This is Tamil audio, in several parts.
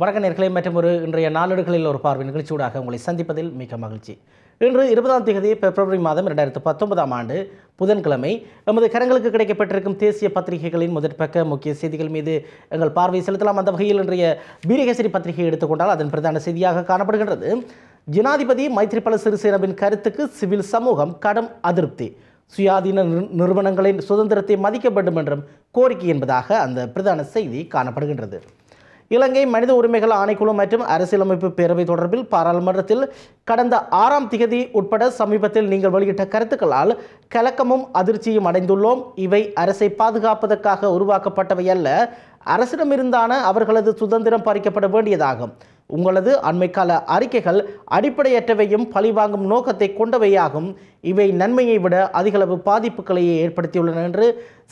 வணக்க நேர்களை மற்றும் ஒரு இன்றைய நாளேடுகளில் ஒரு பார்வை நிகழ்ச்சியூடாக உங்களை சந்திப்பதில் மிக மகிழ்ச்சி. இன்று இருபதாம் தேதி பிப்ரவரி மாதம் இரண்டாயிரத்து பத்தொன்பதாம் ஆண்டு புதன்கிழமை எமது கரங்களுக்கு கிடைக்கப்பட்டிருக்கும் தேசிய பத்திரிகைகளின் முதற்பக்க முக்கிய செய்திகள் மீது எங்கள் பார்வை செலுத்தலாம் அந்த வகையில் இன்றைய பீரகேசரி பத்திரிகை எடுத்துக்கொண்டால் அதன் பிரதான செய்தியாக காணப்படுகின்றது. ஜனாதிபதி மைத்ரிபால சிறிசேனவின் கருத்துக்கு சிவில் சமூகம் கடும் அதிருப்தி. சுயாதீன நிறு- நிறுவனங்களின் சுதந்திரத்தை மதிக்க வேண்டும் என்றும் கோரிக்கை என்பதாக அந்த பிரதான செய்தி காணப்படுகின்றது. இலங்கை மனித உரிமைகள் ஆணைக்குழு மற்றும் அரசியலமைப்பு பேரவை தொடர்பில் பாராளுமன்றத்தில் கடந்த ஆறாம் திகதி உட்பட சமீபத்தில் நீங்கள் வெளியிட்ட கருத்துக்களால் கலக்கமும் அதிர்ச்சியும் அடைந்துள்ளோம். இவை அரசை பாதுகாப்பதற்காக உருவாக்கப்பட்டவை அல்ல. அரசிடமிருந்தான அவர்களது சுதந்திரம் பறிக்கப்பட வேண்டியதாகும். உங்களது அண்மைக்கால அறிக்கைகள் அடிப்படையற்றவையும் பழிவாங்கும் நோக்கத்தை கொண்டவையாகும். இவை நன்மையை விட அதிகளவு பாதிப்புகளையே ஏற்படுத்தியுள்ளன என்று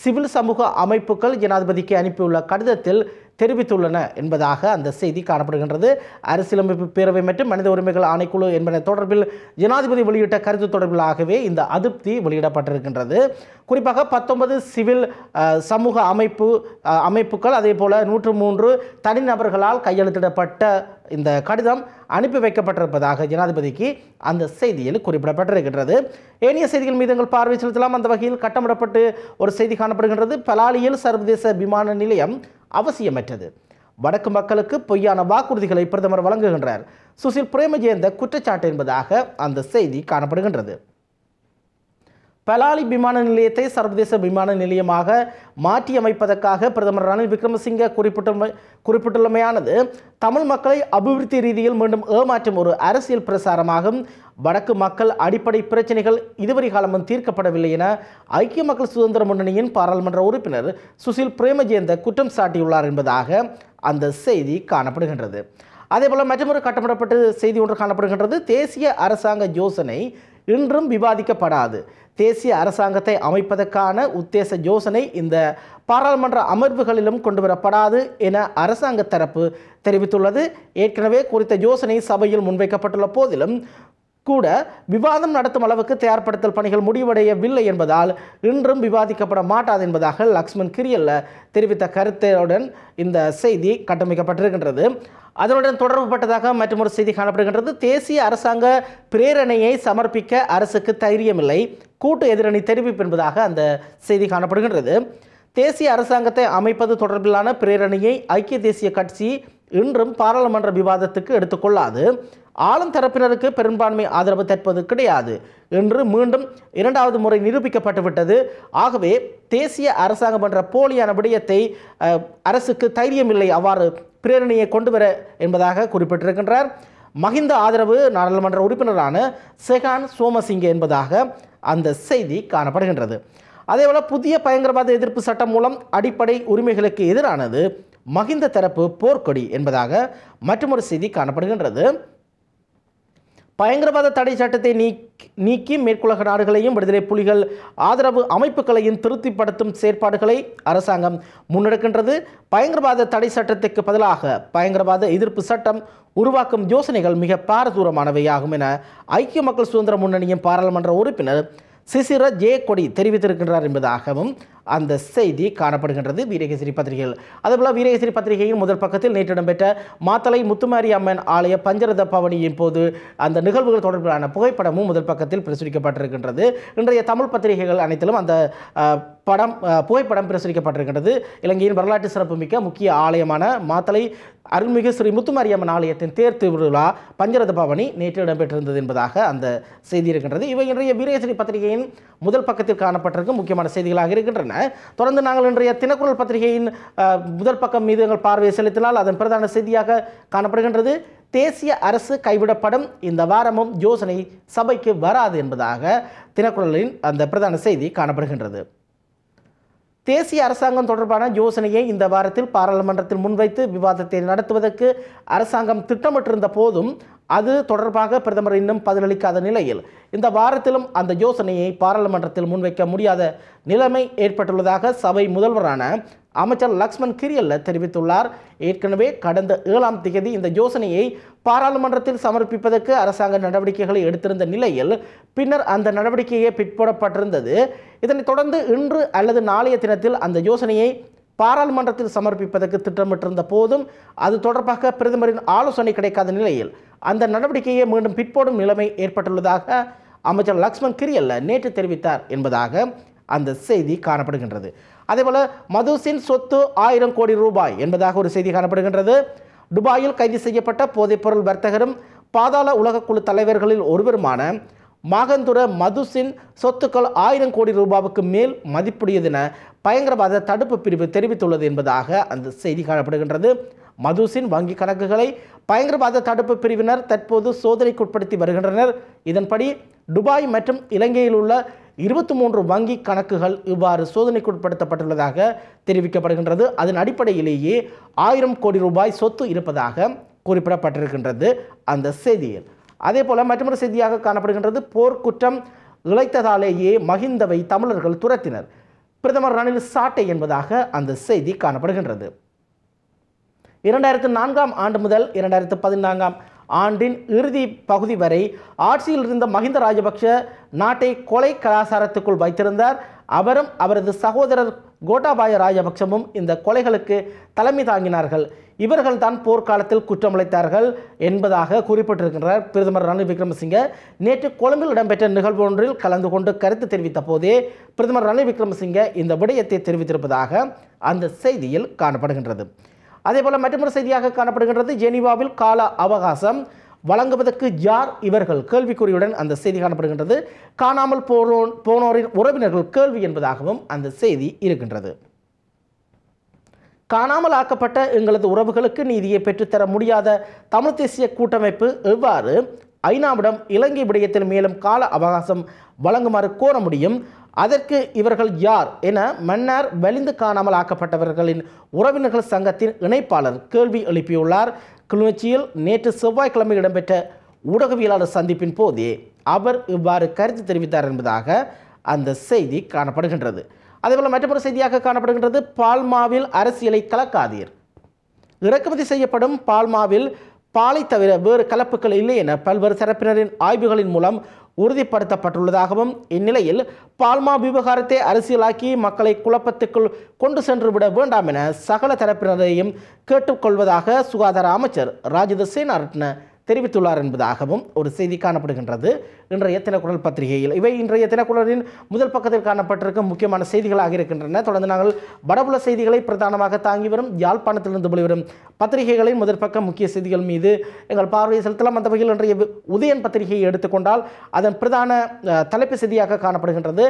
சிவில் சமூக அமைப்புகள் ஜனாதிபதிக்கு அனுப்பியுள்ள கடிதத்தில் தெரிவித்துள்ளன என்பதாக அந்த செய்தி காணப்படுகின்றது. அரசியலமைப்பு பேரவை மற்றும் மனித உரிமைகள் ஆணைக்குழு என்பன தொடர்பில் ஜனாதிபதி வெளியிட்ட கருத்து தொடர்பிலாகவே இந்த அதிருப்தி வெளியிடப்பட்டிருக்கின்றது. குறிப்பாக பத்தொன்பது சிவில் சமூக அமைப்பு அமைப்புகள் அதே போல் நூற்று மூன்று தனிநபர்களால் கையெழுத்திடப்பட்ட இந்த கடிதம் அனுப்பி வைக்கப்பட்டிருப்பதாக ஜனாதிபதிக்கு அந்த செய்தியில் குறிப்பிடப்பட்டிருக்கின்றது. ஏனைய செய்திகள் மீது எங்கள் பார்வை செலுத்தலாம். அந்த வகையில் கட்டமிடப்பட்டு ஒரு செய்தி காணப்படுகின்றது. பலாலியில் சர்வதேச விமான நிலையம் அவசியமற்றது. வடக்கு மக்களுக்கு பொய்யான வாக்குறுதிகளை பிரதமர் வழங்குகின்றார். சுசில் பிரேமஜெயந்த குற்றச்சாட்டு என்பதாக அந்த செய்தி காணப்படுகின்றது. பலாலி விமான நிலையத்தை சர்வதேச விமான நிலையமாக மாற்றியமைப்பதற்காக பிரதமர் ரணில் விக்ரமசிங்க குறிப்பிட்டுள்ளமை குறிப்பிட்டுள்ளமையானது தமிழ் மக்களை அபிவிருத்தி ரீதியில் மீண்டும் ஏமாற்றும் ஒரு அரசியல் பிரசாரமாகும். வடக்கு மக்கள் அடிப்படை பிரச்சனைகள் இதுவரை காலமும் தீர்க்கப்படவில்லை என ஐக்கிய மக்கள் சுதந்திர முன்னணியின் பாராளுமன்ற உறுப்பினர் சுசில் பிரேமஜேந்த குற்றம் சாட்டியுள்ளார் என்பதாக அந்த செய்தி காணப்படுகின்றது. அதேபோல் மற்றொரு கட்டமிடப்பட்ட செய்தி ஒன்று காணப்படுகின்றது. தேசிய அரசாங்க யோசனை இன்றும் விவாதிக்கப்படாது. தேசிய அரசாங்கத்தை அமைப்பதற்கான உத்தேச யோசனை இந்த பாராளுமன்ற அமர்வுகளிலும் கொண்டுவரப்படாது என அரசாங்க தரப்பு தெரிவித்துள்ளது. ஏற்கனவே குறித்த யோசனை சபையில் முன்வைக்கப்பட்டுள்ள போதிலும் கூட விவாதம் நடத்தும் அளவுக்கு தயார்படுத்தல் பணிகள் முடிவடையவில்லை என்பதால் இன்றும் விவாதிக்கப்பட மாட்டாது என்பதாக லக்ஷ்மண் கிரியல்ல தெரிவித்த கருத்துடன் இந்த செய்தி கட்டமைக்கப்பட்டிருக்கின்றது. அதனுடன் தொடர்புபட்டதாக மற்றொரு செய்தி காணப்படுகின்றது. தேசிய அரசாங்க பிரேரணையை சமர்ப்பிக்க அரசுக்கு தைரியமில்லை. கூட்டு எதிரணி தெரிவிப்பு என்பதாக அந்த செய்தி காணப்படுகின்றது. தேசிய அரசாங்கத்தை அமைப்பது தொடர்பிலான பிரேரணையை ஐக்கிய தேசிய கட்சி இன்றும் பாராளுமன்ற விவாதத்துக்கு எடுத்துக்கொள்ளாது. ஆளும் தரப்பினருக்கு பெரும்பான்மை ஆதரவு தற்போது கிடையாது என்று மீண்டும் இரண்டாவது முறை நிரூபிக்கப்பட்டுவிட்டது. ஆகவே தேசிய அரசாங்கம் என்ற போலியான விடயத்தை அரசுக்கு தைரியமில்லை அவ்வாறு பிரேரணையை கொண்டு வர என்பதாக குறிப்பிட்டிருக்கின்றார். மஹிந்த ஆதரவு நாடாளுமன்ற உறுப்பினரான செகான் சோமசிங்க என்பதாக அந்த செய்தி காணப்படுகின்றது. அதேபோல் புதிய பயங்கரவாத எதிர்ப்பு சட்டம் மூலம் அடிப்படை உரிமைகளுக்கு எதிரானது மஹிந்த தரப்பு போர்க்கொடி என்பதாக மற்றொரு செய்தி காணப்படுகின்றது. பயங்கரவாத தடை சட்டத்தை நீக்கி நீக்கி மேற்குலக நாடுகளையும் விடுதலை புலிகள் ஆதரவு அமைப்புகளையும் திருப்திப்படுத்தும் செயற்பாடுகளை அரசாங்கம் முன்னெடுக்கின்றது. பயங்கரவாத தடை சட்டத்துக்கு பதிலாக பயங்கரவாத எதிர்ப்பு சட்டம் உருவாக்கும் யோசனைகள் மிக பாரதூரமானவையாகும் என ஐக்கிய மக்கள் சுதந்திர முன்னணியின் பாராளுமன்ற உறுப்பினர் சிசிர ஜே கொடி தெரிவித்திருக்கின்றார் என்பதாகவும் அந்த செய்தி காணப்படுகின்றது வீரகேசரி பத்திரிகையில். அதேபோல் வீரகேசரி பத்திரிகையின் முதல் பக்கத்தில் நேற்று இடம்பெற்ற மாத்தலை முத்துமாரி அம்மன் ஆலய பஞ்சரத பவனியின் போது அந்த நிகழ்வுகள் தொடர்பிலான புகைப்படமும் முதல் பக்கத்தில் பிரசுரிக்கப்பட்டிருக்கின்றது. இன்றைய தமிழ் பத்திரிகைகள் அனைத்திலும் அந்த படம் புகைப்படம் பிரசுரிக்கப்பட்டிருக்கின்றது. இலங்கையின் வரலாற்று சிறப்புமிக்க முக்கிய ஆலயமான மாத்தலை அருள்மிகு ஸ்ரீ முத்துமாரியம்மன் ஆலயத்தின் தேர் திருவிழா பஞ்சரத பவனி நேற்று இடம்பெற்றிருந்தது என்பதாக அந்த செய்தி இருக்கின்றது. இவை இன்றைய வீரேசரி பத்திரிகையின் முதல் பக்கத்தில் காணப்பட்டிருக்கும் முக்கியமான செய்திகளாக இருக்கின்றன. தொடர்ந்து நாங்கள் இன்றைய தினக்குரல் பத்திரிகையின் முதல் பக்கம் மீது எங்கள் பார்வையை செலுத்தினால் அதன் பிரதான செய்தியாக காணப்படுகின்றது. தேசிய அரசு கைவிடப்படும் இந்த வாரமும் யோசனை சபைக்கு வராது என்பதாக தினக்குரலின் அந்த பிரதான செய்தி காணப்படுகின்றது. தேசிய அரசாங்கம் தொடர்பான யோசனையை இந்த வாரத்தில் பாராளுமன்றத்தில் முன்வைத்து விவாதத்தை நடத்துவதற்கு அரசாங்கம் திட்டமிட்டிருந்த போதும் அது தொடர்பாக பிரதமர் இன்னும் பதிலளிக்காத நிலையில் இந்த வாரத்திலும் அந்த யோசனையை பாராளுமன்றத்தில் முன்வைக்க முடியாத நிலைமை ஏற்பட்டுள்ளதாக சபை முதல்வரான அமைச்சர் லக்ஷ்மண் கிரியல்ல தெரிவித்துள்ளார். ஏற்கனவே கடந்த ஏழாம் தேதி இந்த யோசனையை பாராளுமன்றத்தில் சமர்ப்பிப்பதற்கு அரசாங்க நடவடிக்கைகளை எடுத்திருந்த நிலையில் பின்னர் அந்த நடவடிக்கையே பிற்போடப்பட்டிருந்தது. இதனைத் தொடர்ந்து இன்று அல்லது நாளைய தினத்தில் அந்த யோசனையை பாராளுமன்றத்தில் சமர்ப்பிப்பதற்கு திட்டமிட்டிருந்த போதும் அது தொடர்பாக பிரதமரின் ஆலோசனை கிடைக்காத நிலையில் அந்த நடவடிக்கையை மீண்டும் பிற்போடும் நிலைமை ஏற்பட்டுள்ளதாக அமைச்சர் லக்ஷ்மண் கிரியல்ல நேற்று தெரிவித்தார் என்பதாக அந்த செய்தி காணப்படுகின்றது. அதேபோல் மதுசின் சொத்து ஆயிரம் கோடி ரூபாய் என்பதாக ஒரு செய்தி காணப்படுகின்றது. துபாயில் கைது செய்யப்பட்ட போதைப்பொருள் வர்த்தகரும் பாதாள உலகக்குழு தலைவர்களில் ஒருவருமான மாகந்துர மதுசின் சொத்துக்கள் ஆயிரம் கோடி ரூபாவுக்கு மேல் மதிப்புடையதென பயங்கரவாத தடுப்பு பிரிவு தெரிவித்துள்ளது என்பதாக அந்த செய்தி காணப்படுகின்றது. மதுசின் வங்கி கணக்குகளை பயங்கரவாத தடுப்பு பிரிவினர் தற்போது சோதனைக்குட்படுத்தி வருகின்றனர். இதன்படி துபாய் மற்றும் இலங்கையில் உள்ள இருபத்தி மூன்று வங்கி கணக்குகள் இவ்வாறு சோதனைக்குட்படுத்தப்பட்டுள்ளதாக தெரிவிக்கப்படுகின்றது. அதன் அடிப்படையிலேயே ஆயிரம் கோடி ரூபாய் சொத்து இருப்பதாக குறிப்பிடப்பட்டிருக்கின்றது அந்த செய்தியில். அதே போல மற்றொரு செய்தியாக காணப்படுகின்றது. போர்க்குற்றம் இழைத்ததாலேயே மகிந்தவை தமிழர்கள் துரத்தினர். பிரதமர் ரணில் சாட்டை என்பதாக அந்த செய்தி காணப்படுகின்றது. இரண்டாயிரத்து நான்காம் ஆண்டு முதல் இரண்டாயிரத்து பதினான்காம் ஆண்டின் இறுதி பகுதி வரை ஆட்சியில் இருந்த மஹிந்த ராஜபக்ஷ நாட்டை கொலை கலாச்சாரத்துக்குள் வைத்திருந்தார். அவரும் அவரது சகோதரர் கோட்டாபாய ராஜபக்சமும் இந்த கொலைகளுக்கு தலைமை தாங்கினார்கள். இவர்கள்தான் போர்க்காலத்தில் குற்றமளித்தார்கள் என்பதாக குறிப்பிட்டிருக்கின்றார் பிரதமர் ரணில் விக்ரமசிங்க. நேற்று கொழும்பில் இடம்பெற்ற நிகழ்வு ஒன்றில் கலந்து கொண்டு கருத்து தெரிவித்த போதே பிரதமர் ரணில் விக்ரமசிங்க இந்த விடயத்தை தெரிவித்திருப்பதாக அந்த செய்தியில் காணப்படுகின்றது. அதே போல் மற்றொரு செய்தியாக காணப்படுகின்றது ஜெனீவாவில் கால அவகாசம் வழங்குவதற்கு யார் இவர்கள்? கேள்விக்குறியுடன் அந்த செய்தி காணப்படுகின்றது. காணாமல் போனோ போனோரின் உறவினர்கள் கேள்வி என்பதாகவும் அந்த செய்தி இருக்கின்றது. காணாமல் ஆக்கப்பட்ட எங்களது உறவுகளுக்கு நீதியை பெற்றுத்தர முடியாத தமிழ் தேசிய கூட்டமைப்பு எவ்வாறு ஐநாவிடம் இலங்கை விடயத்தில் மேலும் கால அவகாசம் வழங்குமாறு கோர முடியும்? அதற்கு இவர்கள் யார் என மன்னர் வலிந்து காணாமல் ஆக்கப்பட்டவர்களின் உறவினர்கள் சங்கத்தின் இணைப்பாளர் கேள்வி எழுப்பியுள்ளார். கிளிநொச்சியில் நேற்று செவ்வாய்க்கிழமை இடம்பெற்ற ஊடகவியலாளர் சந்திப்பின் போதே அவர் இவ்வாறு கருத்து தெரிவித்தார் என்பதாக அந்த செய்தி காணப்படுகின்றது. அதேபோல் மற்றொரு செய்தியாக காணப்படுகின்றது. பால்மாவில் அரசியலை கலக்காதீர். இறக்குமதி செய்யப்படும் பால்மாவில் பாலை தவிர வேறு கலப்புகள் இல்லை என பல்வேறு தரப்பினரின் ஆய்வுகளின் மூலம் உறுதிப்படுத்தப்பட்டுள்ளதாகவும் இந்நிலையில் பால்மா விவகாரத்தை அரசியலாக்கி மக்களை குழப்பத்துக்குள் கொண்டு சென்று விட வேண்டாம் என சகல தரப்பினரையும் கேட்டுக்கொள்வதாக சுகாதார அமைச்சர் ராஜித சேனாரட்ன தெரிவித்துள்ளார் என்பதாகவும் ஒரு செய்தி காணப்படுகின்றது. இன்றைய தினக்குரல் பத்திரிகையில். இவை இன்றைய தினக்குரலின் முதல் பக்கத்தில் காணப்பட்டிருக்கும் முக்கியமான செய்திகளாக இருக்கின்றன. தொடர்ந்து நாங்கள் வடபுல செய்திகளை பிரதானமாக தாங்கி வரும் யாழ்ப்பாணத்திலிருந்து வெளிவரும் பத்திரிகைகளின் முதற் பக்க முக்கிய செய்திகள் மீது எங்கள் பார்வையை செலுத்தலாம். அந்த வகையில் இன்றைய உதயன் பத்திரிகையை எடுத்துக்கொண்டால் அதன் பிரதான தலைப்பு செய்தியாக காணப்படுகின்றது.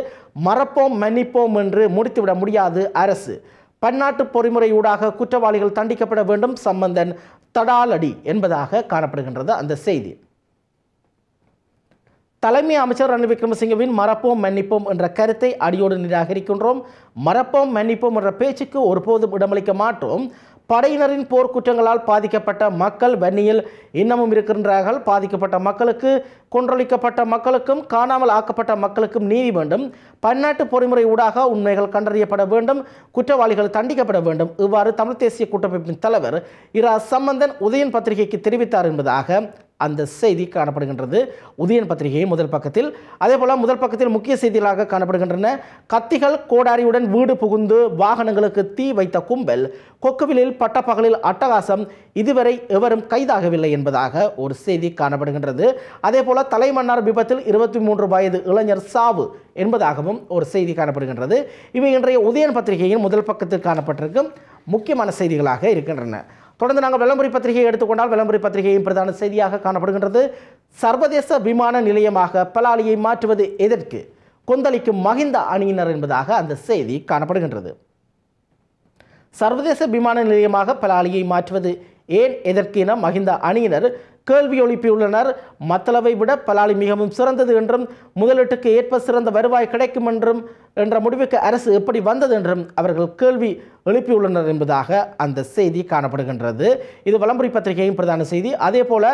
மறப்போம் மன்னிப்போம் என்று முடித்துவிட முடியாது அரசு. பன்னாட்டு பொறிமுறையூடாக குற்றவாளிகள் தண்டிக்கப்பட வேண்டும். சம்பந்தன் தடாலடி என்பதாக காணப்படுகின்றது அந்த செய்தி. தலைமை அமைச்சர் ரணில் விக்ரமசிங்கவின் மறப்போம் மன்னிப்போம் என்ற கருத்தை அடியோடு நிராகரிக்கின்றோம். மறப்போம் மன்னிப்போம் என்ற பேச்சுக்கு ஒருபோதும் இடமளிக்க மாட்டோம். படையினரின் போர்க்குற்றங்களால் பாதிக்கப்பட்ட மக்கள் வன்னியில் இன்னமும் இருக்கின்றார்கள். பாதிக்கப்பட்ட மக்களுக்கு கொன்றொழிக்கப்பட்ட மக்களுக்கும் காணாமல் ஆக்கப்பட்ட மக்களுக்கும் நீதி வேண்டும். பன்னாட்டு பொறிமுறை ஊடாக உண்மைகள் கண்டறியப்பட வேண்டும். குற்றவாளிகள் தண்டிக்கப்பட வேண்டும். இவ்வாறு தமிழ் தேசிய கூட்டமைப்பின் தலைவர் இரா சம்பந்தன் உதயன் பத்திரிகைக்கு தெரிவித்தார் என்பதாக அந்த செய்தி காணப்படுகின்றது. உதயன் பத்திரிகையை முதல் பக்கத்தில். அதே போல் முதல் பக்கத்தில் முக்கிய செய்திகளாக காணப்படுகின்றன. கத்திகள் கோடாரியுடன் வீடு புகுந்து வாகனங்களுக்கு தீ வைத்த கும்பல் கொக்குவிலில் பட்டப்பகலில் அட்டகாசம் இதுவரை எவரும் கைதாகவில்லை என்பதாக ஒரு செய்தி காணப்படுகின்றது. அதே போல தலைமன்னார் விபத்தில் இருபத்தி மூன்று வயது இளைஞர் சாவு என்பதாகவும் ஒரு செய்தி காணப்படுகின்றது. இவை இன்றைய உதயன் பத்திரிகையின் முதல் பக்கத்தில் காணப்பட்டிருக்கும் முக்கியமான செய்திகளாக இருக்கின்றன. தொடர்ந்து நாங்கள் விளம்பரி பத்திரிகையை எடுத்துக்கொண்டால் விளம்பரி பத்திரிகையும் பிரதான செய்தியாக காணப்படுகின்றது. சர்வதேச விமான நிலையமாக பலாலியை மாற்றுவது எதற்கு? கொந்தளிக்கும் மகிந்த அணியினர் என்பதாக அந்த செய்தி காணப்படுகின்றது. சர்வதேச விமான நிலையமாக பலாலியை மாற்றுவது ஏன் எதற்கு என மகிந்த அணியினர் கேள்வி எழுப்பியுள்ளனர். மத்தளவை விட பலாலி மிகவும் சிறந்தது என்றும் முதலீட்டுக்கு ஏற்ப சிறந்த வருவாய் கிடைக்கும் என்றும் என்ற முடிவுக்கு அரசு எப்படி வந்தது என்றும் அவர்கள் கேள்வி எழுப்பியுள்ளனர் என்பதாக அந்த செய்தி காணப்படுகின்றது. இது வலம்புரி பத்திரிகையின் பிரதான செய்தி. அதே போல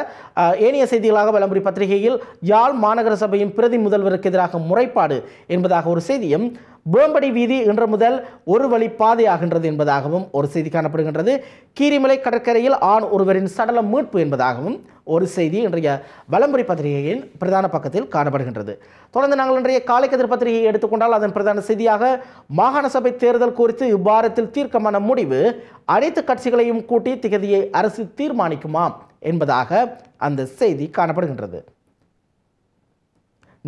ஏனைய செய்திகளாக வலம்புரி பத்திரிகையில் யாழ் மாநகர சபையின் பிரதி முதல்வருக்கு எதிராக முறைப்பாடு என்பதாக ஒரு செய்தியும் வேம்படி வீதி இன்று முதல் ஒரு வழி பாதையாகின்றது என்பதாகவும் ஒரு செய்தி காணப்படுகின்றது. கீரிமலை கடற்கரையில் ஆண் ஒருவரின் சடலம் மீட்பு என்பதாகவும் ஒரு செய்தி இன்றைய வலம்புரி பத்திரிகையின் பிரதான பக்கத்தில் காணப்படுகின்றது. தொடர்ந்து நாங்கள் இன்றைய காலைக்கதிர் பத்திரிகையை எடுத்துக்கொண்டால் அதன் பிரதான செய்தியாக மாகாண சபை தேர்தல் குறித்து இவ்வாரத்தில் தீர்க்கமான முடிவு அனைத்து கட்சிகளையும் கூட்டி திகதியை அரசு தீர்மானிக்குமாம் என்பதாக அந்த செய்தி காணப்படுகின்றது.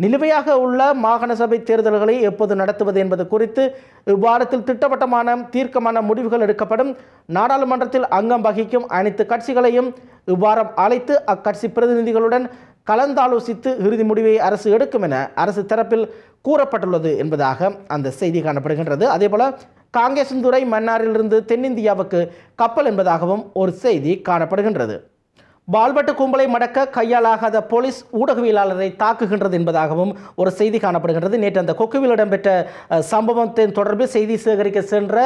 நிலுவையாக உள்ள மாகாண சபை தேர்தல்களை எப்போது நடத்துவது என்பது குறித்து இவ்வாரத்தில் திட்டவட்டமான தீர்க்கமான முடிவுகள் எடுக்கப்படும். நாடாளுமன்றத்தில் அங்கம் வகிக்கும் அனைத்து கட்சிகளையும் இவ்வாரம் அழைத்து அக்கட்சி பிரதிநிதிகளுடன் கலந்தாலோசித்து இறுதி முடிவை அரசு எடுக்கும் என அரசு தரப்பில் கூறப்பட்டுள்ளது என்பதாக அந்த செய்தி காணப்படுகின்றது. அதேபோல காங்கேசந்துறை மன்னாரிலிருந்து தென்னிந்தியாவுக்கு கப்பல் என்பதாகவும் ஒரு செய்தி காணப்படுகின்றது. பால்பட்டு கும்பலை மடக்க கையாலாகாத போலீஸ் ஊடகவியலாளரை தாக்குகின்றது என்பதாகவும் ஒரு செய்தி காணப்படுகின்றது. நேற்று அந்த கொக்குவில் இடம்பெற்ற சம்பவத்தின் தொடர்பில் செய்தி சேகரிக்க சென்ற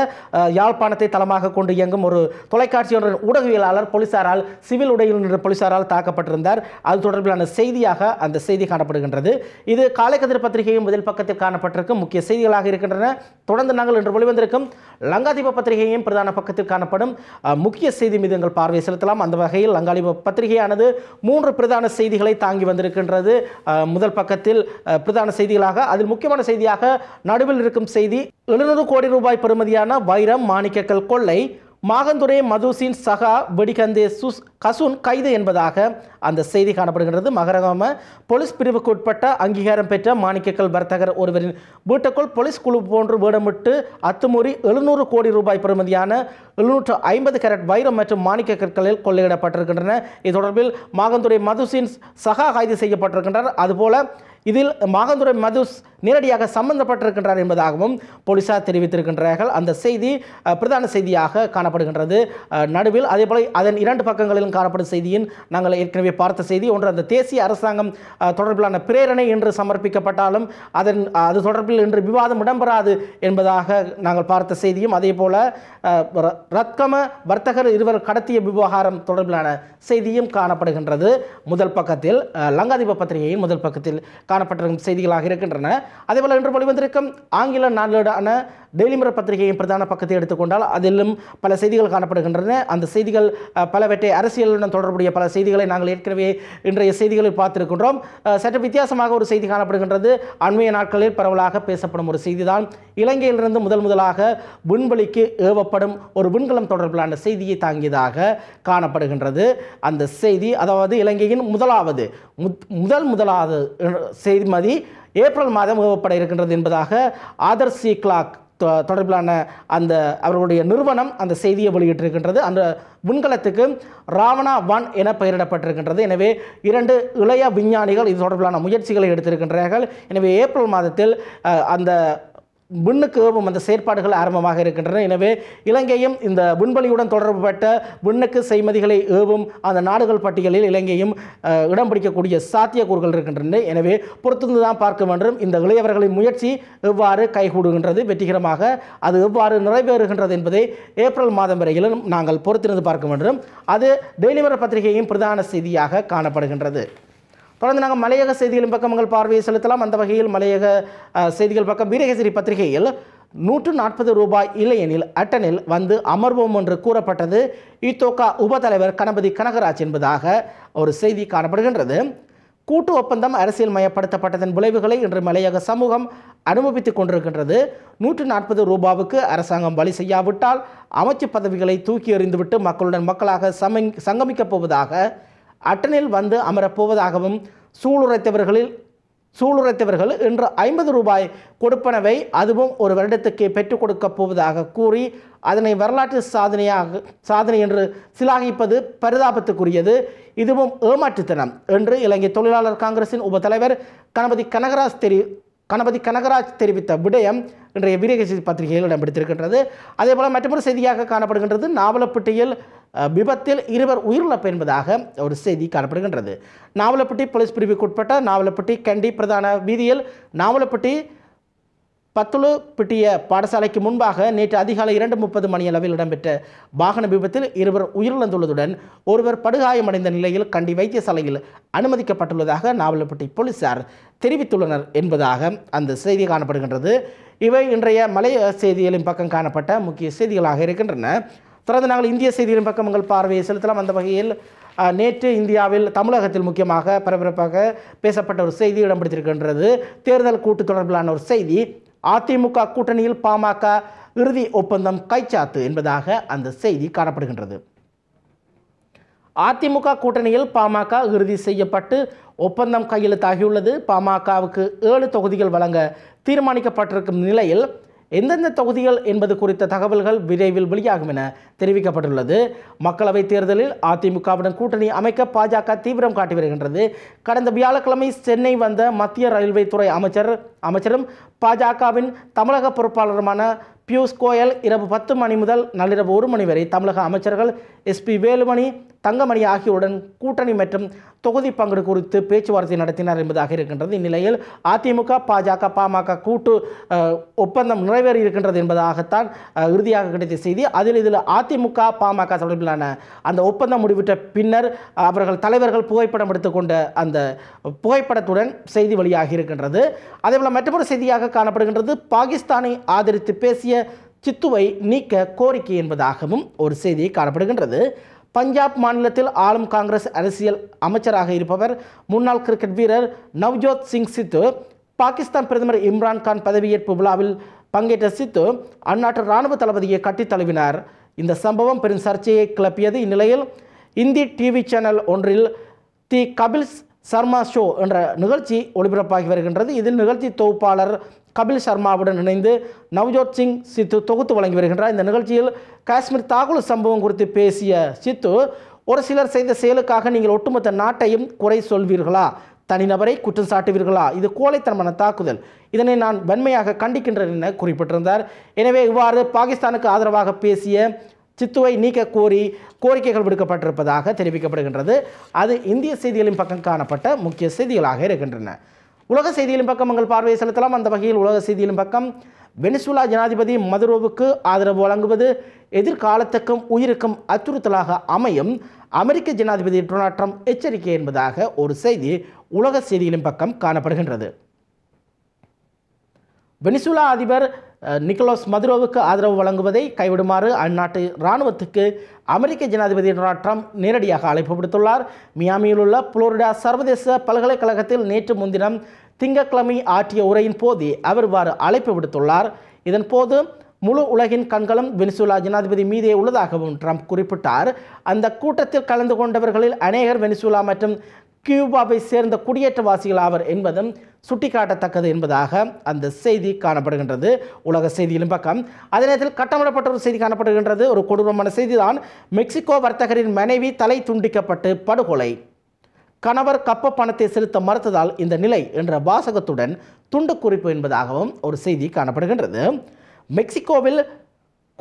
யாழ்ப்பாணத்தை தளமாக கொண்டு இயங்கும் ஒரு தொலைக்காட்சியொன்றின் ஊடகவியலாளர் போலீசாரால் சிவில் உடையில் நின்ற போலீசாரால் தாக்கப்பட்டிருந்தார். அது தொடர்பிலான செய்தியாக அந்த செய்தி காணப்படுகின்றது. இது காலைக்கதிர் பத்திரிகையும் முதல் பக்கத்தில் காணப்பட்டிருக்கும் முக்கிய செய்திகளாக இருக்கின்றன. தொடர்ந்து நாங்கள் இன்று வெளிவந்திருக்கும் லங்காதீப பத்திரிகையும் பிரதான பக்கத்தில் காணப்படும் முக்கிய செய்தி மீது எங்கள் பார்வை செலுத்தலாம். அந்த வகையில் லங்காதீப பத்திரிகையானது மூன்று பிரதான செய்திகளை தாங்கி வந்திருக்கின்றது. முதல் பக்கத்தில் பிரதான செய்திகளாக அதில் முக்கியமான செய்தியாக நடுவில் இருக்கும் செய்தி எழுநூறு கோடி ரூபாய் பெறுமதியான வைரம் மாணிக்கக்கல் கொள்ளை மாகந்துரே மதுசின் சகா வெடிகந்தே சுஸ் கசுன் கைது என்பதாக அந்த செய்தி காணப்படுகின்றது. மகரகம போலீஸ் பிரிவுக்கு உட்பட்ட அங்கீகாரம் பெற்ற மாணிக்கக்கல் வர்த்தகர் ஒருவரின் வீட்டுக்குள் போலீஸ் குழு போன்று வேடமிட்டு அத்துமீறி எழுநூறு கோடி ரூபாய் பெறுமதியான எழுநூற்று ஐம்பது கேரட் வைரம் மற்றும் மாணிக்க கற்களில் கொள்ளையிடப்பட்டிருக்கின்றன. இது தொடர்பில் மாகந்துரை மதுசின் சகா கைது செய்யப்பட்டிருக்கின்றனர். அதுபோல இதில் மாகந்துரை மதுஸ் நேரடியாக சம்பந்தப்பட்டிருக்கின்றார் என்பதாகவும் போலீசார் தெரிவித்திருக்கின்றார்கள். அந்த செய்தி பிரதான செய்தியாக காணப்படுகின்றது. நடுவில் நடுவில் அதேபோல அதன் இரண்டு பக்கங்களிலும் காணப்படும் செய்தியின் நாங்கள் ஏற்கனவே பார்த்த செய்தி. ஒன்று அந்த தேசிய அரசாங்கம் தொடர்பிலான பிரேரணை என்று சமர்ப்பிக்கப்பட்டாலும் அதன் அது தொடர்பில் இன்று விவாதம் இடம்பெறாது என்பதாக நாங்கள் பார்த்த செய்தியும் அதே போல ரத்கம வர்த்தகர் இருவர் கடத்திய விவகாரம் தொடர்பிலான செய்தியும் காணப்படுகின்றது. முதல் பக்கத்தில் லங்காதிப லங்காதீப பத்திரிகையின் முதல் பக்கத்தில் காணப்பட்டிருக்கும் செய்திகளாக இருக்கின்றன. அதேபோல் இன்று வெளிவந்திருக்கும் ஆங்கில நாளேடான டெய்லி மிரர் பத்திரிகையின் பிரதான பக்கத்தை எடுத்துக்கொண்டால் அதிலும் பல செய்திகள் காணப்படுகின்றன. அந்த செய்திகள் பலவற்றை அரசியலுடன் தொடர்புடைய பல செய்திகளை நாங்கள் ஏற்கனவே இன்றைய செய்திகளில் பார்த்திருக்கின்றோம். சற்று வித்தியாசமாக ஒரு செய்தி காணப்படுகின்றது. அண்மைய நாட்களில் பரவலாக பேசப்படும் ஒரு செய்திதான். இலங்கையிலிருந்து முதல் முதலாக விண்வெளிக்கு ஏவப்படும் ஒரு விண்கலம் தொடர்பிலான செய்தியை தாங்கியதாக காணப்படுகின்றது. அந்த செய்தி அதாவது இலங்கையின் முதலாவது முத்- முதல் முதலாவது செய்தி செய்திமதி ஏப்ரல் மாதம் ஏவப்பட இருக்கின்றது என்பதாக ஆதர் சி கிளாக் தொடர்பிலான அந்த அவர்களுடைய நிறுவனம் அந்த செய்தியை வெளியிட்டிருக்கின்றது. அந்த விண்கலத்துக்கு ராவணா ஒன் என பெயரிடப்பட்டிருக்கின்றது. எனவே இரண்டு இளைய விஞ்ஞானிகள் இது தொடர்பிலான முயற்சிகளை எடுத்திருக்கின்றார்கள். எனவே ஏப்ரல் மாதத்தில் அந்த விண்ணுக்கு ஏவும் அந்த செயற்பாடுகள் ஆரம்பமாக இருக்கின்றன. எனவே இலங்கையும் இந்த விண்வெளியுடன் தொடர்புபட்ட விண்ணுக்கு செய்மதிகளை ஏவும் அந்த நாடுகள் பட்டியலில் இலங்கையும் இடம் பிடிக்கக்கூடிய சாத்தியக்கூறுகள் இருக்கின்றன. எனவே பொறுத்திருந்து தான் பார்க்க வேண்டும். இந்த இளையவர்களின் முயற்சி எவ்வாறு கைகூடுகின்றது? வெற்றிகரமாக அது எவ்வாறு நிறைவேறுகின்றது என்பதை ஏப்ரல் மாதம் வரையிலும் நாங்கள் பொறுத்திருந்து பார்க்க வேண்டும். அது டெய்லி மிரர் பத்திரிகையின் பிரதான செய்தியாக காணப்படுகின்றது. தொடர்ந்து நாங்கள் மலையக செய்திகளின் பக்கம் உங்கள் பார்வையை செலுத்தலாம். அந்த வகையில் மலையக செய்திகள் பக்கம் வீரகேசரி பத்திரிகையில் நூற்று நாற்பது ரூபாய் இல்லையெனில் அட்டனில் வந்து அமர்வோம் என்று கூறப்பட்டது. இத்தோகா உபத்தலைவர் கணபதி கனகராஜ் என்பதாக ஒரு செய்தி காணப்படுகின்றது. கூட்டு ஒப்பந்தம் அரசியல் மயப்படுத்தப்பட்டதன் விளைவுகளை இன்று மலையக சமூகம் அனுபவித்துக் கொண்டிருக்கின்றது. நூற்று நாற்பது ரூபாவுக்கு அரசாங்கம் வழி செய்யாவிட்டால் அமைச்சு பதவிகளை தூக்கி எறிந்துவிட்டு மக்களுடன் மக்களாக சமங் சங்கமிக்கப் போவதாக அட்டனில் வந்து அமரப்போவதாகவும் சூளுரைத்தவர்களில் சூளுரைத்தவர்கள் இன்று ஐம்பது ரூபாய் கொடுப்பனவை அதுவும் ஒரு வருடத்துக்கு பெற்றுக் கொடுக்கப் போவதாக கூறி அதனை வரலாற்று சாதனையாக சாதனை என்று சிலாகிப்பது பரிதாபத்துக்குரியது. இதுவும் ஏமாற்றுத்தனம் என்று இலங்கை தொழிலாளர் காங்கிரசின் உபத்தலைவர் கணபதி கனகராஜ் தெரி கணபதி கனகராஜ் தெரிவித்த விடயம் இன்றைய வீரகசி பத்திரிகையில் இடம் பிடித்திருக்கின்றது அதே போல் மற்றொரு செய்தியாக காணப்படுகின்றது. நாவலப்பட்டியில் விபத்தில் இருவர் உயிரிழப்பு என்பதாக ஒரு செய்தி காணப்படுகின்றது. நாவலப்பட்டி போலீஸ் பிரிவுக்குட்பட்ட நாவலப்பட்டி கண்டி பிரதான வீதியில் நாவலப்பட்டி பத்துலு பிட்டிய பாடசாலைக்கு முன்பாக நேற்று அதிகாலை இரண்டு முப்பது மணியளவில் இடம்பெற்ற வாகன விபத்தில் இருவர் உயிரிழந்துள்ளதுடன் ஒருவர் படுகாயமடைந்த நிலையில் கண்டி வைத்தியசாலையில் அனுமதிக்கப்பட்டுள்ளதாக நாவலப்பட்டி போலீசார் தெரிவித்துள்ளனர் என்பதாக அந்த செய்தி காணப்படுகின்றது. இவை இன்றைய மலைய செய்திகளின் பக்கம் காணப்பட்ட முக்கிய செய்திகளாக இருக்கின்றன. தொடர்ந்து நாங்கள் இந்திய செய்திகளின் பக்கம் உங்கள் பார்வையை செலுத்தலாம். அந்த வகையில் நேற்று இந்தியாவில் தமிழகத்தில் முக்கியமாக பரபரப்பாக பேசப்பட்ட ஒரு செய்தி இடம் பிடித்திருக்கின்றது தேர்தல் கூட்டு தொடர்பிலான ஒரு செய்தி அதிமுக கூட்டணியில் பாமக இறுதி ஒப்பந்தம் கைச்சாத்து என்பதாக அந்த செய்தி காணப்படுகின்றது. அதிமுக கூட்டணியில் பாமக இறுதி செய்யப்பட்டு ஒப்பந்தம் கையெழுத்தாகியுள்ளது. பாமகவுக்கு ஏழு தொகுதிகள் வழங்க தீர்மானிக்கப்பட்டிருக்கும் நிலையில் எந்தெந்த தொகுதிகள் என்பது குறித்த தகவல்கள் விரைவில் வெளியாகும் என தெரிவிக்கப்பட்டுள்ளது. மக்களவைத் தேர்தலில் அதிமுகவுடன் கூட்டணி அமைக்க பாஜக தீவிரம் காட்டி வருகின்றது. கடந்த வியாழக்கிழமை சென்னை வந்த மத்திய ரயில்வே துறை அமைச்சர் அமைச்சரும் பாஜகவின் தமிழக பொறுப்பாளருமான பியூஷ் கோயல் இரவு பத்து மணி முதல் நள்ளிரவு ஒரு மணி வரை தமிழக அமைச்சர்கள் எஸ்பி வேலுமணி தங்கமணி ஆகியோருடன் கூட்டணி மற்றும் தொகுதி பங்கு குறித்து பேச்சுவார்த்தை நடத்தினார் என்பதாக இருக்கின்றது. இந்நிலையில் அதிமுக பாஜக பாமக கூட்டு ஒப்பந்தம் நிறைவேறி இருக்கின்றது என்பதாகத்தான் இறுதியாக கிடைத்த செய்தி. அதில் இதில் அதிமுக பாமக தொடர்பிலான அந்த ஒப்பந்தம் முடிவிட்ட பின்னர் அவர்கள் தலைவர்கள் புகைப்படம் எடுத்துக்கொண்ட அந்த புகைப்படத்துடன் செய்தி வெளியாகி இருக்கின்றது. அதேபோல் மற்றொரு செய்தியாக காணப்படுகின்றது. பாகிஸ்தானை ஆதரித்து பேசிய சித்துவை நீக்க கோரிக்கை என்பதாகவும் ஒரு செய்தி காணப்படுகின்றது. பஞ்சாப் மாநிலத்தில் ஆளும் காங்கிரஸ் அரசியல் அமைச்சராக இருப்பவர் முன்னாள் கிரிக்கெட் வீரர் நவ்ஜோத் சிங் சித்து பாகிஸ்தான் பிரதமர் இம்ரான் கான் பதவியேற்பு விழாவில் பங்கேற்ற சித்து அந்நாட்டு இராணுவ தளபதியை கட்டித் தழுவினார். இந்த சம்பவம் பெரும் சர்ச்சையை கிளப்பியது இந்நிலையில் இந்தி டிவி சேனல் ஒன்றில் தி கபில் சர்மா ஷோ என்ற நிகழ்ச்சி ஒளிபரப்பாகி வருகின்றது. இதில் நிகழ்ச்சி தொகுப்பாளர் கபில் சர்மாவுடன் இணைந்து நவ்ஜோத் சிங் சித்து தொகுத்து வழங்கி வருகின்றார். இந்த நிகழ்ச்சியில் காஷ்மீர் தாக்குதல் சம்பவம் குறித்து பேசிய சித்து ஒரு சிலர் செய்த செயலுக்காக நீங்கள் ஒட்டுமொத்த நாட்டையும் குறை சொல்வீர்களா? தனிநபரை குற்றம் சாட்டுவீர்களா? இது கோழைத்தனமான தாக்குதல். இதனை நான் வன்மையாக கண்டிக்கின்றேன் என குறிப்பிட்டிருந்தார். எனவே இவ்வாறு பாகிஸ்தானுக்கு ஆதரவாக பேசிய சித்துவை நீக்க கோரி கோரிக்கைகள் விடுக்கப்பட்டிருப்பதாக தெரிவிக்கப்படுகின்றது. அது இந்திய செய்திகளின் பக்கம் காணப்பட்ட முக்கிய செய்திகளாக இருக்கின்றன. உலக செய்தியிலும் பக்கம் உங்கள் பார்வையை செலுத்தலாம். அந்த வகையில் உலக செய்தியிலும் பக்கம் வெனிசுலா ஜனாதிபதி மதுரோவுக்கு ஆதரவு வழங்குவது எதிர்காலத்துக்கும் உயிருக்கும் அச்சுறுத்தலாக அமையும். அமெரிக்க ஜனாதிபதி டொனால்ட் ட்ரம்ப் எச்சரிக்கை என்பதாக ஒரு செய்தி உலக செய்தியிலும் பக்கம் காணப்படுகின்றது. வெனிசுலா அதிபர் நிக்கோலஸ் மதுரோவுக்கு ஆதரவு வழங்குவதை கைவிடுமாறு அந்நாட்டு இராணுவத்துக்கு அமெரிக்க ஜனாதிபதி டொனால்ட் ட்ரம்ப் நேரடியாக அழைப்பு விடுத்துள்ளார். மியாமியில் உள்ள புளோரிடா சர்வதேச பல்கலைக்கழகத்தில் நேற்று முன்தினம் திங்கட்கிழமை ஆற்றிய உரையின் போதே அவர் இவ்வாறு அழைப்பு விடுத்துள்ளார். இதன் போது முழு உலகின் கண்களும் வெனிசுலா ஜனாதிபதி மீதே உள்ளதாகவும் ட்ரம்ப் குறிப்பிட்டார். அந்த கூட்டத்தில் கலந்து கொண்டவர்களில் அநேகர் வெனிசுலா மற்றும் கியூபாவை சேர்ந்த குடியேற்றவாசிகள் ஆவர் என்பதும் சுட்டிக்காட்டத்தக்கது என்பதாக அந்த செய்தி காணப்படுகின்றது. உலக செய்தியிலும் பக்கம். அதே நேரத்தில் கட்டமிடப்பட்ட ஒரு செய்தி காணப்படுகின்றது. ஒரு கொடூரமான செய்திதான். மெக்சிகோ வர்த்தகரின் மனைவி தலை துண்டிக்கப்பட்டு படுகொலை. கணவர் கப்ப பணத்தை செலுத்த மறுத்ததால் இந்த நிலை என்ற வாசகத்துடன் துண்டு குறிப்பு என்பதாகவும் ஒரு செய்தி காணப்படுகின்றது. மெக்சிகோவில்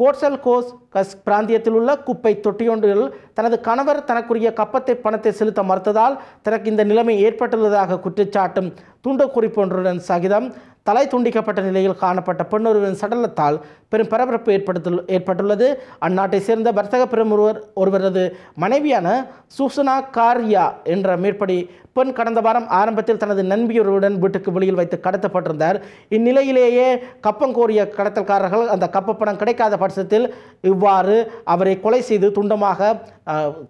கோட்சல் கோஸ் கஸ் பிராந்தியத்தில் உள்ள குப்பை தொட்டியொன்றில் தனது கணவர் தனக்குரிய கப்பத்தை பணத்தை செலுத்த மறுத்ததால் தனக்கு இந்த நிலைமை ஏற்பட்டுள்ளதாக குற்றச்சாட்டும். துண்டு குறிப்பு ஒன்றுடன் சகிதம். தலை துண்டிக்கப்பட்ட நிலையில் காணப்பட்ட பெண்ணொருவரின் சடலத்தால் பெரும் பரபரப்பு ஏற்படுத்து ஏற்பட்டுள்ளது. அந்நாட்டை சேர்ந்த வர்த்தக பெருமொருவர் ஒருவரது மனைவியான சூசனா காரியா என்ற மேற்படி பெண் கடந்த வாரம் ஆரம்பத்தில் தனது நண்பியொருவருடன் வீட்டுக்கு வெளியில் வைத்து கடத்தப்பட்டிருந்தார். இந்நிலையிலேயே கப்பம் கோரிய கடத்தல்காரர்கள் அந்த கப்பப்பணம் கிடைக்காத பட்சத்தில் இவ்வாறு அவரை கொலை செய்து துண்டமாக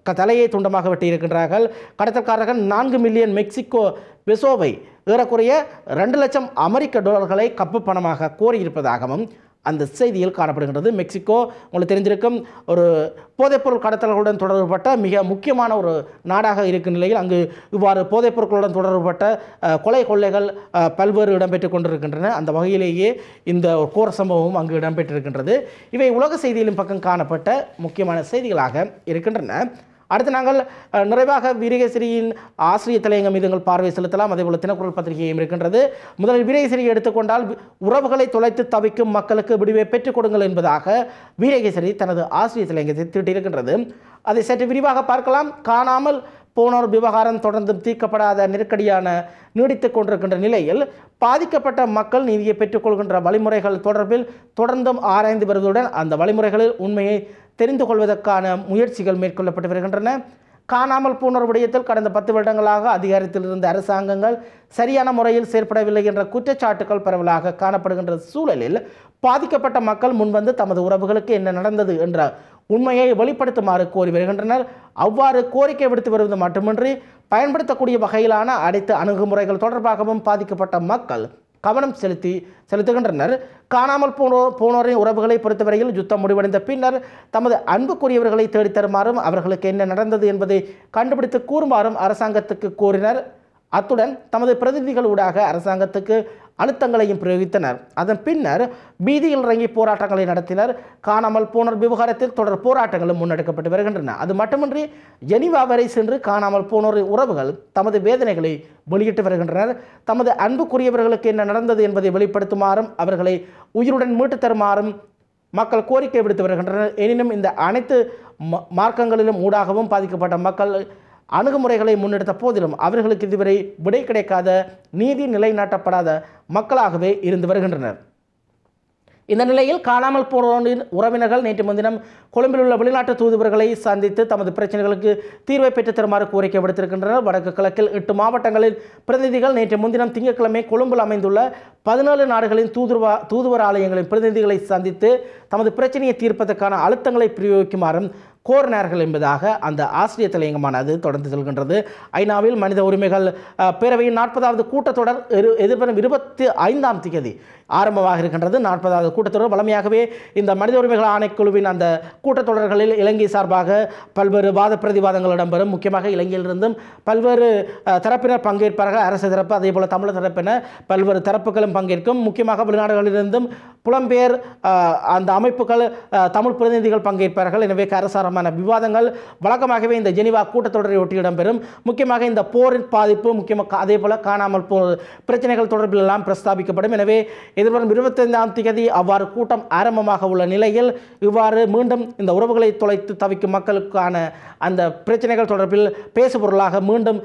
க- தலையை துண்டமாக வெட்டியிருக்கின்றார்கள். கடத்தல்காரர்கள் நான்கு மில்லியன் மெக்சிகோ பெசோவை ஏறக்குறைய ரெண்டு லட்சம் அமெரிக்க டாலர்களை கப்பு பணமாக கோரியிருப்பதாகவும் அந்த செய்தியில் காணப்படுகின்றது. மெக்சிகோ உங்களுக்கு தெரிஞ்சிருக்கும் ஒரு போதைப்பொருள் கடத்தல்களுடன் தொடர்புபட்ட மிக முக்கியமான ஒரு நாடாக இருக்கும் நிலையில் அங்கு இவ்வாறு போதைப்பொருட்களுடன் தொடர்புபட்ட கொலை கொள்ளைகள் பல்வேறு இடம்பெற்று கொண்டிருக்கின்றன. அந்த வகையிலேயே இந்த ஒரு கோர சம்பவமும் அங்கு இடம்பெற்றிருக்கின்றது. இவை உலக செய்திகளின் பக்கம் காணப்பட்ட முக்கியமான செய்திகளாக இருக்கின்றன. அடுத்து நாங்கள் நிறைவாக வீரகேசரியின் ஆசிரிய தலையங்கம் மீது எங்கள் பார்வை செலுத்தலாம். அதேபோல் தினக்குரல் பத்திரிகையும் இருக்கின்றது. முதலில் வீரகேசரியை எடுத்துக்கொண்டால் உறவுகளை தொலைத்து தவிக்கும் மக்களுக்கு விடுவை பெற்றுக் கொடுங்கள் என்பதாக வீரகேசரி தனது ஆசிரிய தலையங்கத்தை தீட்டியிருக்கின்றது. அதை சற்று விரிவாக பார்க்கலாம். காணாமல் போனோர் விவகாரம் தொடர்ந்தும் தீர்க்கப்படாத நெருக்கடியான நீடித்து கொண்டிருக்கின்ற நிலையில் பாதிக்கப்பட்ட மக்கள் நீதியை பெற்றுக்கொள்கின்ற வழிமுறைகள் தொடர்பில் தொடர்ந்தும் ஆராய்ந்து வருவதுடன் அந்த வழிமுறைகளில் உண்மையை தெரிந்து கொள்வதற்கான முயற்சிகள் மேற்கொள்ளப்பட்டு வருகின்றன. காணாமல் போனோர் விடயத்தில் கடந்த பத்து வருடங்களாக அதிகாரத்தில் இருந்த அரசாங்கங்கள் சரியான முறையில் செயற்படவில்லை என்ற குற்றச்சாட்டுகள் பரவலாக காணப்படுகின்ற சூழலில் பாதிக்கப்பட்ட மக்கள் முன்வந்து தமது உறவுகளுக்கு என்ன நடந்தது என்ற உண்மையை வெளிப்படுத்துமாறு கோரி வருகின்றனர். அவ்வாறு கோரிக்கை விடுத்து வருவது மட்டுமின்றி பயன்படுத்தக்கூடிய வகையிலான அனைத்து அணுகுமுறைகள் தொடர்பாகவும் பாதிக்கப்பட்ட மக்கள் கவனம் செலுத்தி செலுத்துகின்றனர். காணாமல் போனோ போனோரின் உறவுகளை பொறுத்தவரையில் யுத்தம் முடிவடைந்த பின்னர் தமது அன்புக்குரியவர்களை தேடித்தருமாறும் அவர்களுக்கு என்ன நடந்தது என்பதை கண்டுபிடித்து கூறுமாறும் அரசாங்கத்துக்கு கோரினர். அத்துடன் தமது பிரதிநிதிகள் ஊடாக அரசாங்கத்துக்கு அழுத்தங்களையும் பிரயோகித்தனர். அதன் பின்னர் பீதியில் இறங்கி போராட்டங்களை நடத்தினர். காணாமல் போனோர் விவகாரத்தில் தொடர் போராட்டங்களும் முன்னெடுக்கப்பட்டு வருகின்றன. அது மட்டுமின்றி ஜெனிவா வரை சென்று காணாமல் போனோர் உறவுகள் தமது வேதனைகளை வெளியிட்டு வருகின்றனர். தமது அன்புக்குரியவர்களுக்கு என்ன நடந்தது என்பதை வெளிப்படுத்துமாறும் அவர்களை உயிருடன் மீட்டு தருமாறும் மக்கள் கோரிக்கை விடுத்து வருகின்றனர். எனினும் இந்த அனைத்து ம- மார்க்கங்களிலும் ஊடாகவும் பாதிக்கப்பட்ட மக்கள் அணுகுமுறைகளை முன்னெடுத்த போதிலும் அவர்களுக்கு இதுவரை விடை கிடைக்காத நீதி நிலைநாட்டப்படாத மக்களாகவே இருந்து வருகின்றனர். இந்த நிலையில் காணாமல் போனோரின் உறவினர்கள் நேற்று முன்தினம் கொழும்பில் உள்ள வெளிநாட்டு தூதுவர்களை சந்தித்து தமது பிரச்சனைகளுக்கு தீர்வை பெற்று தருமாறு கோரிக்கை விடுத்திருக்கின்றனர். வடக்கு கிழக்கில் எட்டு மாவட்டங்களின் பிரதிநிதிகள் நேற்று முன்தினம் திங்கட்கிழமை கொழும்பில் அமைந்துள்ள பதினேழு நாடுகளின் தூதுவா தூதுவர் ஆலயங்களின் பிரதிநிதிகளை சந்தித்து தமது பிரச்சனையை தீர்ப்பதற்கான அழுத்தங்களை பிரயோகிக்குமாறும் கோரினார்கள் என்பதாக அந்த ஆசிரியர் தலையங்கமானது தொடர்ந்து செல்கின்றது. ஐநாவில் மனித உரிமைகள் பேரவையின் நாற்பதாவது கூட்டத்தொடர் எரு- எதிர்வரும் இருபத்தி ஐந்தாம் தேதி ஆரம்பமாக இருக்கின்றது. நாற்பதாவது கூட்டத்தொடர் வழமையாகவே இந்த மனித உரிமைகள் ஆணைக்குழுவின் அந்த கூட்டத்தொடர்களில் இலங்கை சார்பாக பல்வேறு வாத பிரதிவாதங்கள் இடம்பெறும். முக்கியமாக இலங்கையிலிருந்தும் பல்வேறு தரப்பினர் பங்கேற்பார்கள். அரசு தரப்பு அதே போல் தமிழர் தரப்பினர் பல்வேறு தரப்புகளும் பங்கேற்கும். முக்கியமாக வெளிநாடுகளிலிருந்தும் புலம்பெயர் அந்த அமைப்புகள் தமிழ் பிரதிநிதிகள் பங்கேற்பார்கள். எனவே கரசாரம் கரசாரமான விவாதங்கள் வழக்கமாகவே இந்த ஜெனிவா கூட்டத்தொடரை ஒட்டி இடம்பெறும். முக்கியமாக இந்த போரின் பாதிப்பு முக்கியமாக அதே போல காணாமல் போ பிரச்சனைகள் தொடர்பில் எல்லாம் பிரஸ்தாபிக்கப்படும். எனவே எதிர்வரும் இருபத்தைந்தாம் தேதி அவ்வாறு கூட்டம் ஆரம்பமாக உள்ள நிலையில் இவ்வாறு மீண்டும் இந்த உறவுகளை தொலைத்து தவிக்கும் மக்களுக்கான அந்த பிரச்சனைகள் தொடர்பில் பேசுபொருளாக மீண்டும்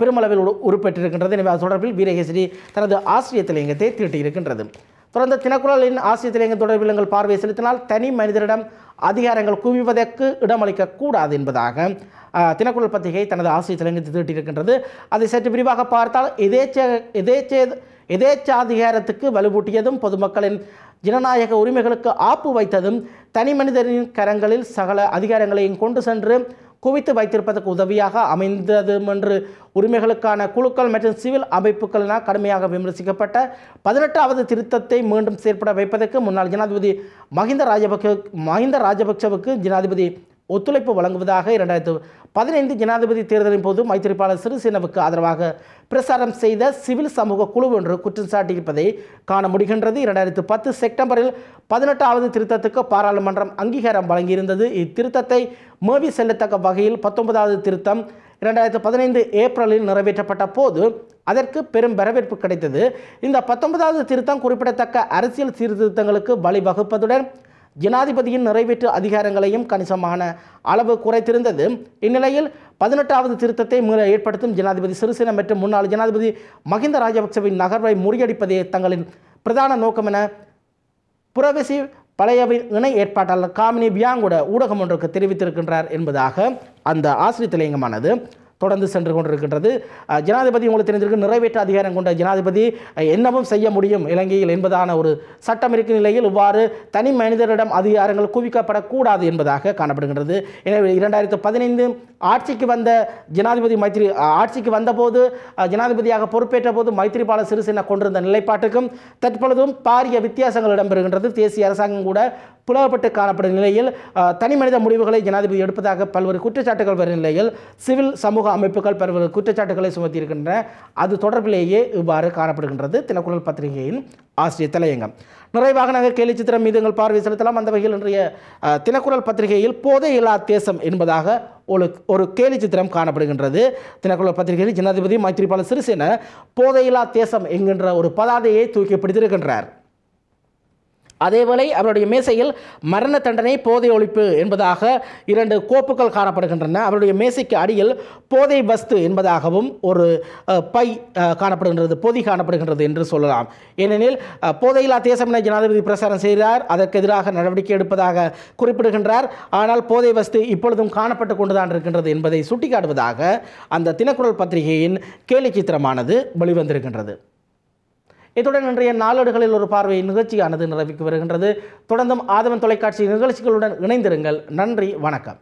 பெருமளவில் உரு- உருப்பெற்றிருக்கின்றது எனவே அது தொடர்பில் வீரகேசரி தனது ஆசிரியர் தலையங்கத்தை தீட்டியிருக்கின்றது தொடர்ந்து தினக்குழலின் ஆசிரியர் தலையங்கம் தொடர்பில் எங்கள் பார்வை செலுத்தினால் தனி மனிதரிடம் அதிகாரங்கள் குவிவதற்கு இடமளிக்க கூடாது என்பதாக தினக்குழல் பத்திரிகை தனது ஆசிரியர் தலையங்கத்தை தீட்டியிருக்கின்றது அதை சற்று விரிவாக பார்த்தால் எதேச்ச எதேச்சே எதேச்சாதிகாரத்துக்கு வலுவூட்டியதும் பொதுமக்களின் ஜனநாயக உரிமைகளுக்கு ஆப்பு வைத்ததும் தனி மனிதரின் கரங்களில் சகல அதிகாரங்களையும் கொண்டு சென்று குவித்து வைத்திருப்பதற்கு உதவியாக அமைந்ததும் என்று உரிமைகளுக்கான குழுக்கள் மற்றும் சிவில் அமைப்புகளினால் கடுமையாக விமர்சிக்கப்பட்ட பதினெட்டாவது திருத்தத்தை மீண்டும் செயற்பட வைப்பதற்கு முன்னாள் ஜனாதிபதி மஹிந்த ராஜபக்ச மஹிந்த ராஜபக்சவுக்கு ஜனாதிபதி ஒத்துழைப்பு வழங்குவதாக இரண்டாயிரத்து பதினைந்து ஜனாதிபதி தேர்தலின் போது மைத்திரிபால சிறிசேனவுக்கு ஆதரவாக பிரசாரம் செய்த சிவில் சமூக குழு ஒன்று குற்றம் சாட்டியிருப்பதை காண முடிகின்றது. இரண்டாயிரத்து பத்து செப்டம்பரில் பதினெட்டாவது திருத்தத்துக்கு பாராளுமன்றம் அங்கீகாரம் வழங்கியிருந்தது. இத்திருத்தத்தை மேவி செல்லத்தக்க வகையில் பத்தொன்பதாவது திருத்தம் இரண்டாயிரத்து பதினைந்து ஏப்ரலில் நிறைவேற்றப்பட்ட போது அதற்கு பெரும் வரவேற்பு கிடைத்தது. இந்த பத்தொன்பதாவது திருத்தம் குறிப்பிடத்தக்க அரசியல் சீர்திருத்தங்களுக்கு வழிவகுப்பதுடன் ஜனாதிபதியின் நிறைவேற்று அதிகாரங்களையும் கணிசமான அளவு குறைத்திருந்தது. இந்நிலையில் பதினெட்டாவது திருத்தத்தை மீள ஏற்படுத்தும் ஜனாதிபதி சிறிசேன மற்றும் முன்னாள் ஜனாதிபதி மஹிந்த ராஜபக்சவின் நகர்வை முறியடிப்பதே தங்களின் பிரதான நோக்கம் என புரவசி பழையவின் இணை ஏற்பாட்டாளர் காமினி பியாங்கோட ஊடகம் ஒன்றுக்கு தெரிவித்திருக்கின்றார் என்பதாக அந்த ஆசிரியர் தலையங்கமானது தொடர்ந்து சென்று கொண்டிருக்கின்றது. ஜனாதிபதி உங்களுக்கு தெரிஞ்சிருக்கு நிறைவேற்ற அதிகாரம் கொண்ட ஜனாதிபதி என்னவும் செய்ய முடியும் இலங்கையில் என்பதான ஒரு சட்டம் இருக்கும் நிலையில் இவ்வாறு தனி மனிதரிடம் அதிகாரங்கள் குவிக்கப்படக்கூடாது என்பதாக காணப்படுகின்றது. எனவே இரண்டாயிரத்து பதினைந்து ஆட்சிக்கு வந்த ஜனாதிபதி மைத்திரி ஆட்சிக்கு வந்தபோது ஜனாதிபதியாக பொறுப்பேற்ற போது மைத்ரிபால சிறிசேனா கொண்டிருந்த நிலைப்பாட்டுக்கும் தற்பொழுதும் பாரிய வித்தியாசங்கள் இடம்பெறுகின்றது. தேசிய அரசாங்கம் கூட புலவப்பட்டு காணப்படும் நிலையில் தனி மனித முடிவுகளை ஜனாதிபதி எடுப்பதாக பல்வேறு குற்றச்சாட்டுகள் வரும் நிலையில் சிவில் சமூக அமைப்புகள் பல்வேறு குற்றச்சாட்டுகளை சுமத்தியிருக்கின்றன. அது தொடர்பிலேயே இவ்வாறு காணப்படுகின்றது. தினக்குழல் பத்திரிகையின் ஆசிரியர் தலையங்கம். நிறைவாக நாங்கள் கேலி சித்திரம் மீது எங்கள் பார்வை செலுத்தலாம். அந்த வகையில் இன்றைய தினக்குரல் பத்திரிகையில் போதை இல்லா தேசம் என்பதாக ஒரு ஒரு கேலி சித்திரம் காணப்படுகின்றது. தினக்குரல் பத்திரிகையில் ஜனாதிபதி மைத்திரிபால சிறிசேன போதையில்லா தேசம் என்கின்ற ஒரு பதாதையை தூக்கி பிடித்திருக்கின்றார். அதேவேளை அவருடைய மேசையில் மரண தண்டனை போதை ஒழிப்பு என்பதாக இரண்டு கோப்புகள் காணப்படுகின்றன. அவருடைய மேசைக்கு அடியில் போதை வஸ்து என்பதாகவும் ஒரு பை காணப்படுகின்றது பொதி காணப்படுகின்றது என்று சொல்லலாம். ஏனெனில் போதையில்லா தேசம் என ஜனாதிபதி பிரசாரம் செய்கிறார். அதற்கு எதிராக நடவடிக்கை எடுப்பதாக குறிப்பிடுகின்றார். ஆனால் போதை வஸ்து இப்பொழுதும் காணப்பட்டு கொண்டுதான் இருக்கின்றது என்பதை சுட்டிக்காட்டுவதாக அந்த தினக்குரல் பத்திரிகையின் கேலி சித்திரமானது வெளிவந்திருக்கின்றது. இத்துடன் இன்றைய நாளேடுகளில் ஒரு பார்வை நிகழ்ச்சியானது நிறைவுக்கு வருகின்றது. தொடர்ந்தும் ஆதவன் தொலைக்காட்சி நிகழ்ச்சிகளுடன் இணைந்திருங்கள். நன்றி வணக்கம்.